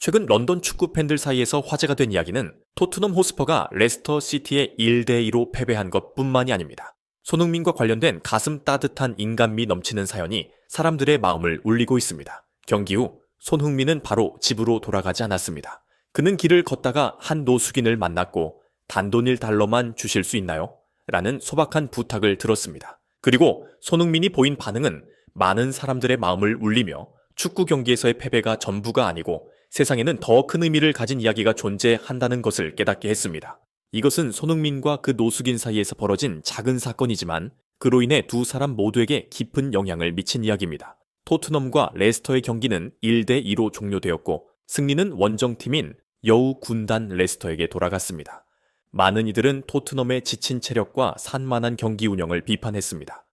최근 런던 축구 팬들 사이에서 화제가 된 이야기는 토트넘 호스퍼가 레스터 시티에 1대2로 패배한 것 뿐만이 아닙니다. 손흥민과 관련된 가슴 따뜻한 인간미 넘치는 사연이 사람들의 마음을 울리고 있습니다. 경기 후 손흥민은 바로 집으로 돌아가지 않았습니다. 그는 길을 걷다가 한 노숙인을 만났고 단돈 1달러만 주실 수 있나요? 라는 소박한 부탁을 들었습니다. 그리고 손흥민이 보인 반응은 많은 사람들의 마음을 울리며 축구 경기에서의 패배가 전부가 아니고 세상에는 더 큰 의미를 가진 이야기가 존재한다는 것을 깨닫게 했습니다. 이것은 손흥민과 그 노숙인 사이에서 벌어진 작은 사건이지만 그로 인해 두 사람 모두에게 깊은 영향을 미친 이야기입니다. 토트넘과 레스터의 경기는 1대2로 종료되었고 승리는 원정팀인 여우 군단 레스터에게 돌아갔습니다. 많은 이들은 토트넘의 지친 체력과 산만한 경기 운영을 비판했습니다.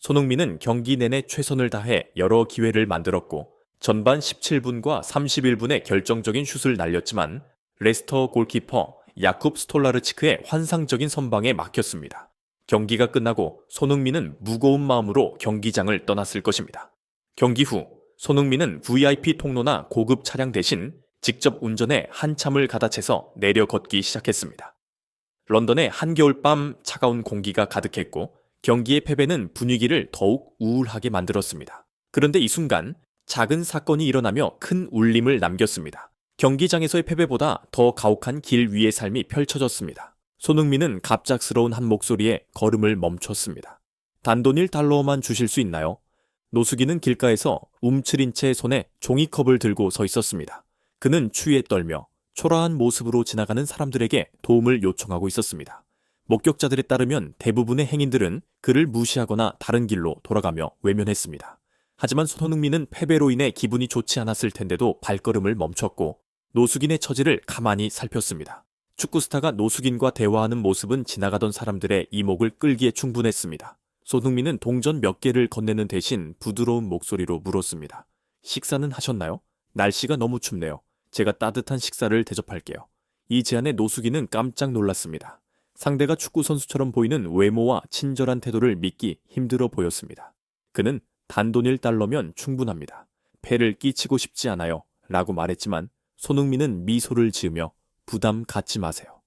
손흥민은 경기 내내 최선을 다해 여러 기회를 만들었고 전반 17분과 31분에 결정적인 슛을 날렸지만 레스터 골키퍼 야쿱 스톨라르치크의 환상적인 선방에 막혔습니다. 경기가 끝나고 손흥민은 무거운 마음으로 경기장을 떠났을 것입니다. 경기 후 손흥민은 VIP 통로나 고급 차량 대신 직접 운전해 한참을 가다채서 내려 걷기 시작했습니다. 런던의 한겨울 밤 차가운 공기가 가득했고 경기의 패배는 분위기를 더욱 우울하게 만들었습니다. 그런데 이 순간 작은 사건이 일어나며 큰 울림을 남겼습니다. 경기장에서의 패배보다 더 가혹한 길 위의 삶이 펼쳐졌습니다. 손흥민은 갑작스러운 한 목소리에 걸음을 멈췄습니다. 단돈 1달러만 주실 수 있나요? 노숙인은 길가에서 움츠린 채 손에 종이컵을 들고 서 있었습니다. 그는 추위에 떨며 초라한 모습으로 지나가는 사람들에게 도움을 요청하고 있었습니다. 목격자들에 따르면 대부분의 행인들은 그를 무시하거나 다른 길로 돌아가며 외면했습니다. 하지만 손흥민은 패배로 인해 기분이 좋지 않았을 텐데도 발걸음을 멈췄고 노숙인의 처지를 가만히 살폈습니다. 축구 스타가 노숙인과 대화하는 모습은 지나가던 사람들의 이목을 끌기에 충분했습니다. 손흥민은 동전 몇 개를 건네는 대신 부드러운 목소리로 물었습니다. 식사는 하셨나요? 날씨가 너무 춥네요. 제가 따뜻한 식사를 대접할게요. 이 제안에 노숙인은 깜짝 놀랐습니다. 상대가 축구 선수처럼 보이는 외모와 친절한 태도를 믿기 힘들어 보였습니다. 그는 단돈 1달러면 충분합니다. 패를 끼치고 싶지 않아요. 라고 말했지만 손흥민은 미소를 지으며 부담 갖지 마세요.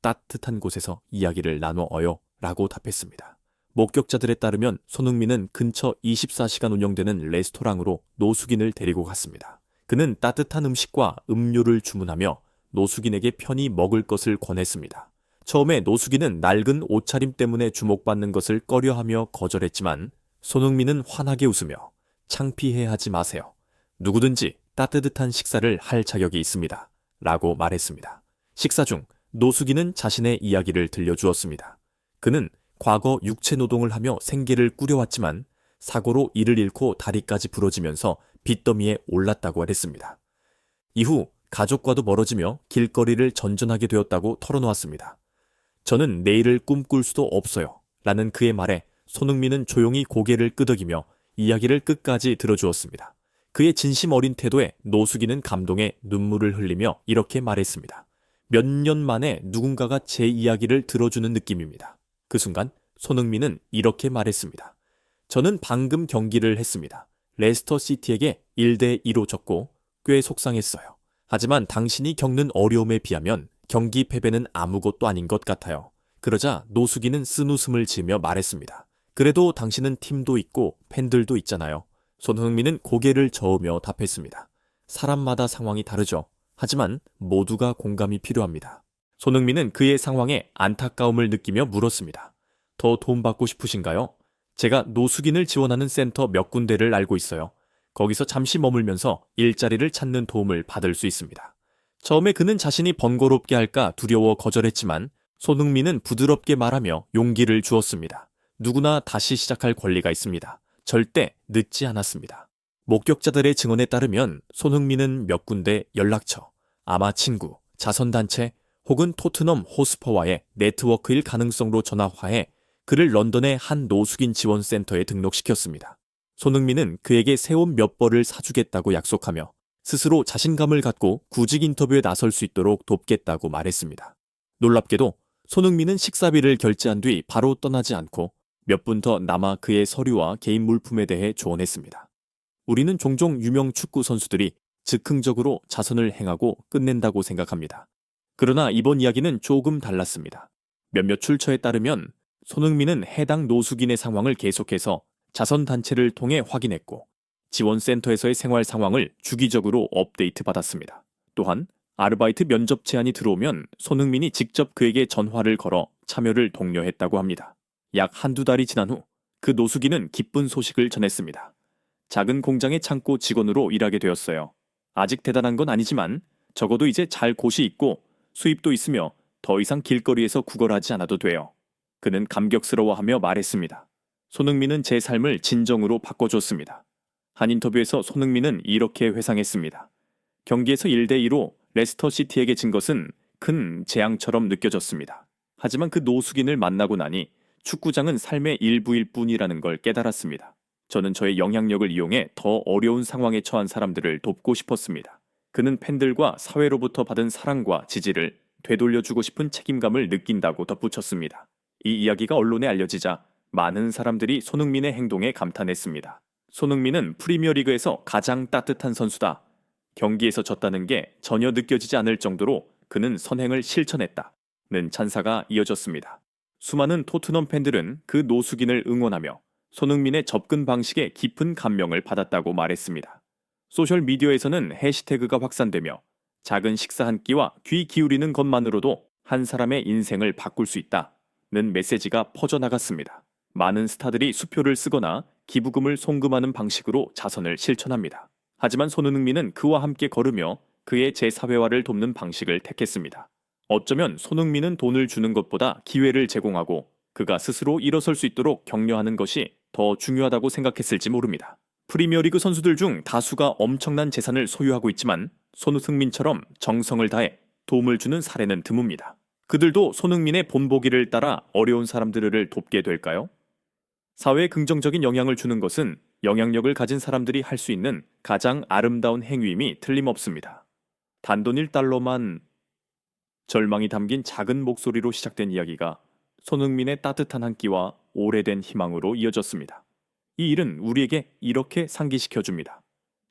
따뜻한 곳에서 이야기를 나누어요. 라고 답했습니다. 목격자들에 따르면 손흥민은 근처 24시간 운영되는 레스토랑으로 노숙인을 데리고 갔습니다. 그는 따뜻한 음식과 음료를 주문하며 노숙인에게 편히 먹을 것을 권했습니다. 처음에 노숙인은 낡은 옷차림 때문에 주목받는 것을 꺼려하며 거절했지만 손흥민은 환하게 웃으며 창피해 하지 마세요. 누구든지 따뜻한 식사를 할 자격이 있습니다. 라고 말했습니다. 식사 중 노숙인은 자신의 이야기를 들려주었습니다. 그는 과거 육체 노동을 하며 생계를 꾸려왔지만 사고로 이를 잃고 다리까지 부러지면서 빚더미에 올랐다고 했습니다. 이후 가족과도 멀어지며 길거리를 전전하게 되었다고 털어놓았습니다. 저는 내일을 꿈꿀 수도 없어요. 라는 그의 말에 손흥민은 조용히 고개를 끄덕이며 이야기를 끝까지 들어주었습니다. 그의 진심 어린 태도에 노숙인은 감동에 눈물을 흘리며 이렇게 말했습니다. 몇 년 만에 누군가가 제 이야기를 들어주는 느낌입니다. 그 순간 손흥민은 이렇게 말했습니다. 저는 방금 경기를 했습니다. 레스터 시티에게 1대2로 졌고 꽤 속상했어요. 하지만 당신이 겪는 어려움에 비하면 경기 패배는 아무것도 아닌 것 같아요. 그러자 노숙인은 쓴웃음을 지으며 말했습니다. 그래도 당신은 팀도 있고 팬들도 있잖아요. 손흥민은 고개를 저으며 답했습니다. 사람마다 상황이 다르죠. 하지만 모두가 공감이 필요합니다. 손흥민은 그의 상황에 안타까움을 느끼며 물었습니다. 더돈 받고 싶으신가요? 제가 노숙인을 지원하는 센터 몇 군데를 알고 있어요. 거기서 잠시 머물면서 일자리를 찾는 도움을 받을 수 있습니다. 처음에 그는 자신이 번거롭게 할까 두려워 거절했지만 손흥민은 부드럽게 말하며 용기를 주었습니다. 누구나 다시 시작할 권리가 있습니다. 절대 늦지 않았습니다. 목격자들의 증언에 따르면 손흥민은 몇 군데 연락처, 아마 친구, 자선단체 혹은 토트넘 호스퍼와의 네트워크일 가능성으로 전화화해 그를 런던의 한 노숙인 지원센터에 등록시켰습니다. 손흥민은 그에게 새 옷 몇 벌을 사주겠다고 약속하며 스스로 자신감을 갖고 구직 인터뷰에 나설 수 있도록 돕겠다고 말했습니다. 놀랍게도 손흥민은 식사비를 결제한 뒤 바로 떠나지 않고 몇 분 더 남아 그의 서류와 개인 물품에 대해 조언했습니다. 우리는 종종 유명 축구 선수들이 즉흥적으로 자선을 행하고 끝낸다고 생각합니다. 그러나 이번 이야기는 조금 달랐습니다. 몇몇 출처에 따르면 손흥민은 해당 노숙인의 상황을 계속해서 자선단체를 통해 확인했고 지원센터에서의 생활 상황을 주기적으로 업데이트 받았습니다. 또한 아르바이트 면접 제안이 들어오면 손흥민이 직접 그에게 전화를 걸어 참여를 독려했다고 합니다. 약 한두 달이 지난 후 그 노숙인은 기쁜 소식을 전했습니다. 작은 공장의 창고 직원으로 일하게 되었어요. 아직 대단한 건 아니지만 적어도 이제 잘 곳이 있고 수입도 있으며 더 이상 길거리에서 구걸하지 않아도 돼요. 그는 감격스러워하며 말했습니다. 손흥민은 제 삶을 진정으로 바꿔줬습니다. 한 인터뷰에서 손흥민은 이렇게 회상했습니다. 경기에서 1대2로 레스터 시티에게 진 것은 큰 재앙처럼 느껴졌습니다. 하지만 그 노숙인을 만나고 나니 축구장은 삶의 일부일 뿐이라는 걸 깨달았습니다. 저는 저의 영향력을 이용해 더 어려운 상황에 처한 사람들을 돕고 싶었습니다. 그는 팬들과 사회로부터 받은 사랑과 지지를 되돌려주고 싶은 책임감을 느낀다고 덧붙였습니다. 이 이야기가 언론에 알려지자 많은 사람들이 손흥민의 행동에 감탄했습니다. 손흥민은 프리미어리그에서 가장 따뜻한 선수다. 경기에서 졌다는 게 전혀 느껴지지 않을 정도로 그는 선행을 실천했다. 는 찬사가 이어졌습니다. 수많은 토트넘 팬들은 그 노숙인을 응원하며 손흥민의 접근 방식에 깊은 감명을 받았다고 말했습니다. 소셜 미디어에서는 해시태그가 확산되며 작은 식사 한 끼와 귀 기울이는 것만으로도 한 사람의 인생을 바꿀 수 있다는 메시지가 퍼져나갔습니다. 많은 스타들이 수표를 쓰거나 기부금을 송금하는 방식으로 자선을 실천합니다. 하지만 손흥민은 그와 함께 걸으며 그의 재사회화를 돕는 방식을 택했습니다. 어쩌면 손흥민은 돈을 주는 것보다 기회를 제공하고 그가 스스로 일어설 수 있도록 격려하는 것이 더 중요하다고 생각했을지 모릅니다. 프리미어리그 선수들 중 다수가 엄청난 재산을 소유하고 있지만 손흥민처럼 정성을 다해 도움을 주는 사례는 드뭅니다. 그들도 손흥민의 본보기를 따라 어려운 사람들을 돕게 될까요? 사회에 긍정적인 영향을 주는 것은 영향력을 가진 사람들이 할 수 있는 가장 아름다운 행위임이 틀림없습니다. 단돈 1달러만 절망이 담긴 작은 목소리로 시작된 이야기가 손흥민의 따뜻한 한 끼와 오래된 희망으로 이어졌습니다. 이 일은 우리에게 이렇게 상기시켜 줍니다.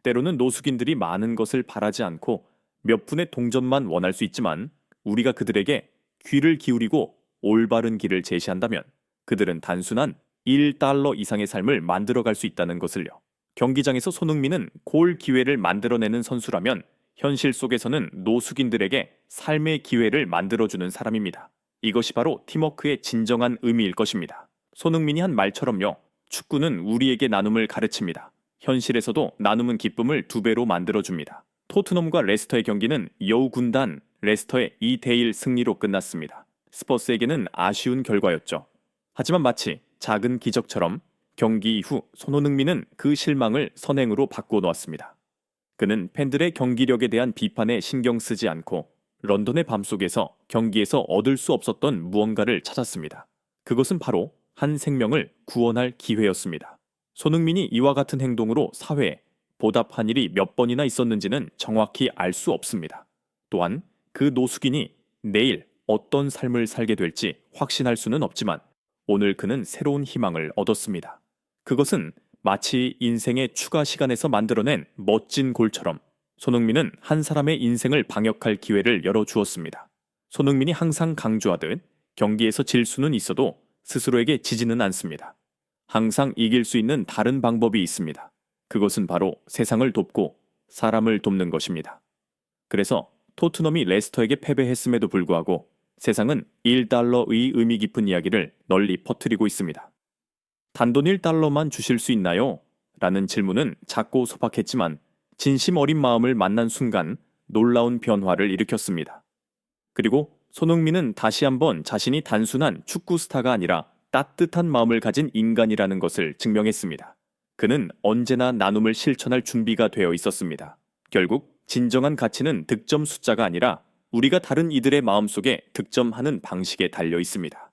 때로는 노숙인들이 많은 것을 바라지 않고 몇 분의 동전만 원할 수 있지만 우리가 그들에게 귀를 기울이고 올바른 길을 제시한다면 그들은 단순한 1달러 이상의 삶을 만들어갈 수 있다는 것을요. 경기장에서 손흥민은 골 기회를 만들어내는 선수라면 현실 속에서는 노숙인들에게 삶의 기회를 만들어주는 사람입니다. 이것이 바로 팀워크의 진정한 의미일 것입니다. 손흥민이 한 말처럼요. 축구는 우리에게 나눔을 가르칩니다. 현실에서도 나눔은 기쁨을 두 배로 만들어줍니다. 토트넘과 레스터의 경기는 여우 군단 레스터의 2대1 승리로 끝났습니다. 스퍼스에게는 아쉬운 결과였죠. 하지만 마치 작은 기적처럼 경기 이후 손흥민은 그 실망을 선행으로 바꿔놓았습니다. 그는 팬들의 경기력에 대한 비판에 신경 쓰지 않고 런던의 밤속에서 경기에서 얻을 수 없었던 무언가를 찾았습니다. 그것은 바로 한 생명을 구원할 기회였습니다. 손흥민이 이와 같은 행동으로 사회에 보답한 일이 몇 번이나 있었는지는 정확히 알 수 없습니다. 또한 그 노숙인이 내일 어떤 삶을 살게 될지 확신할 수는 없지만 오늘 그는 새로운 희망을 얻었습니다. 그것은 마치 인생의 추가 시간에서 만들어낸 멋진 골처럼 손흥민은 한 사람의 인생을 방역할 기회를 열어주었습니다. 손흥민이 항상 강조하듯 경기에서 질 수는 있어도 스스로에게 지지는 않습니다. 항상 이길 수 있는 다른 방법이 있습니다. 그것은 바로 세상을 돕고 사람을 돕는 것입니다. 그래서 토트넘이 레스터에게 패배했음에도 불구하고 세상은 1달러의 의미 깊은 이야기를 널리 퍼뜨리고 있습니다. 단돈 1달러만 주실 수 있나요? 라는 질문은 작고 소박했지만 진심 어린 마음을 만난 순간 놀라운 변화를 일으켰습니다. 그리고 손흥민은 다시 한번 자신이 단순한 축구 스타가 아니라 따뜻한 마음을 가진 인간이라는 것을 증명했습니다. 그는 언제나 나눔을 실천할 준비가 되어 있었습니다. 결국 진정한 가치는 득점 숫자가 아니라 우리가 다른 이들의 마음속에 득점하는 방식에 달려 있습니다.